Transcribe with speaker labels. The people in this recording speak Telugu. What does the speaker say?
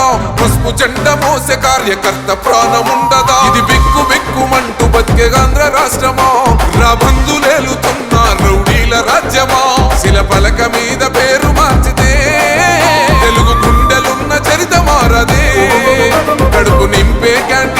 Speaker 1: ఉండదా పసుపు జెండ మోసే కార్యకర్త ప్రాణం ఉండదా? ఇది బిక్కు బిక్కుమంటూ బతికే ఆంధ్ర రాష్ట్రమా? రాబందులేలుతున్న రౌడీల రాజ్యమా? శిల పలక మీద పేరు మార్చితే తెలుగు గుండెలున్న చరిత మారదే. కడుపు నింపే క్యాంటీన్లు